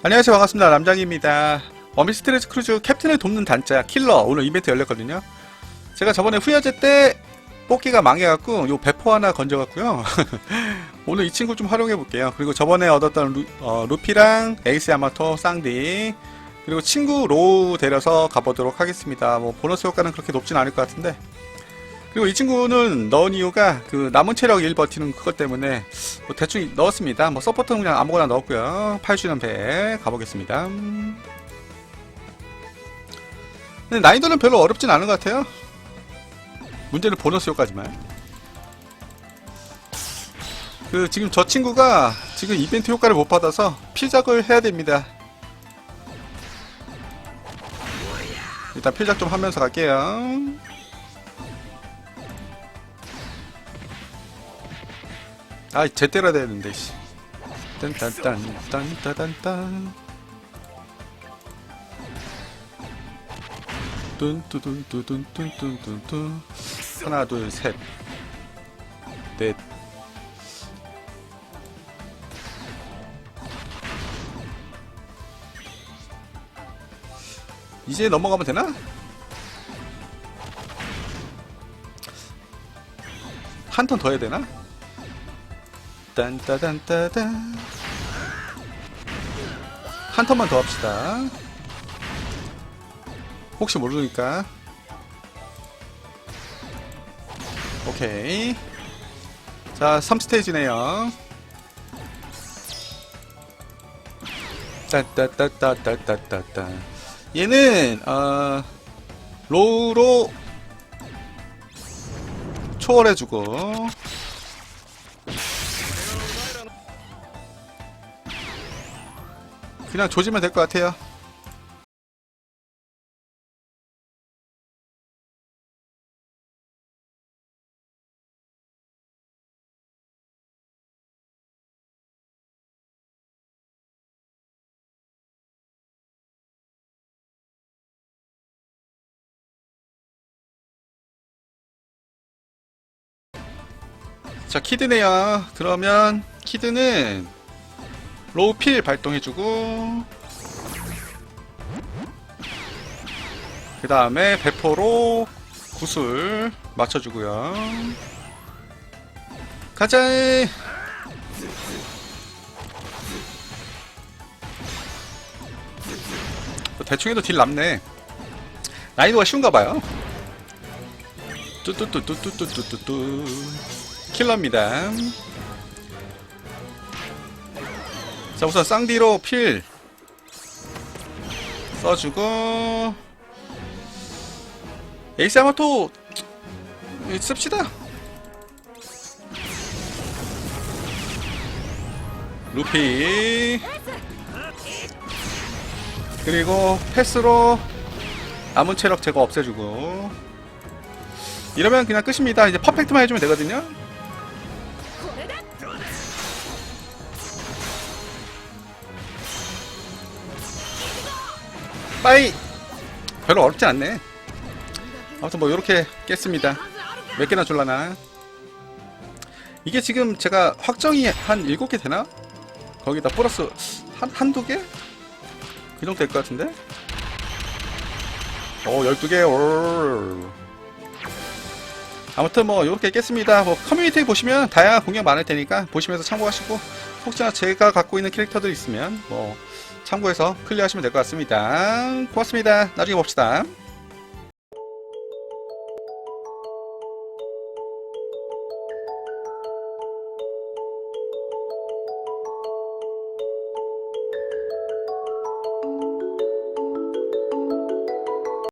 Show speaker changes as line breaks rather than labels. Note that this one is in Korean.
안녕하세요. 반갑습니다. 남장입니다. 어미스트레스 크루즈 캡틴을 돕는 단자 킬러. 오늘 이벤트 열렸거든요. 제가 저번에 후야제 때 뽑기가 망해갖고 요 배포 하나 건져갖고요. 오늘 이 친구 좀 활용해 볼게요. 그리고 저번에 얻었던 루, 어, 루피랑 에이스 야마토 쌍디 그리고 친구 로우 데려서 가보도록 하겠습니다. 뭐 보너스 효과는 그렇게 높진 않을 것 같은데 그리고 이 친구는 넣은 이유가 그 남은 체력 1 버티는 그것 때문에 뭐 대충 넣었습니다. 뭐 서포터는 그냥 아무거나 넣었고요. 8주년 배 가보겠습니다. 근데 난이도는 별로 어렵진 않은 것 같아요. 문제는 보너스 효과지만. 그 지금 저 친구가 지금 이벤트 효과를 못 받아서 필작을 해야 됩니다. 일단 필작 좀 하면서 갈게요. 아, 제때라 되는데, 씨. 딴딴딴, 딴따단딴. 뚠뚜둔뚜둔뚜둔뚜둔뚜. 하나, 둘, 셋. 넷. 이제 넘어가면 되나? 한 턴 더 해야 되나? 딴따단따단. 한 턴만 더 합시다. 혹시 모르니까. 오케이. 자 3스테이지네요. 따따따따따따따 얘는 어 로우로 초월해주고 그냥 조지면 될 것 같아요. 자, 키드네요. 그러면 키드는 로우 필 발동해주고 그 다음에 배포로 구슬 맞춰주고요. 가자! 뭐 대충 해도 딜 남네. 난이도가 쉬운가봐요. 뚜뚜뚜뚜뚜뚜뚜뚜. 킬러입니다 자 우선 쌍디로 필 써주고 에이스 아마토 씁시다. 루피. 그리고 패스로 남은 체력 제거 없애주고. 이러면 그냥 끝입니다. 이제 퍼펙트만 해주면 되거든요 빠이 별로 어렵지 않네 아무튼 뭐 요렇게 깼습니다 몇 개나 줄라나 이게 지금 제가 확정이 한 7개 되나? 거기다 플러스 한, 한두 개? 그 정도 될 것 같은데? 오 12개 올 아무튼 뭐 요렇게 깼습니다 뭐 커뮤니티 보시면 다양한 공략 많을 테니까 보시면서 참고하시고 혹시나 제가 갖고 있는 캐릭터들 있으면 뭐 참고해서 클리어하시면 될 것 같습니다. 고맙습니다. 나중에 봅시다.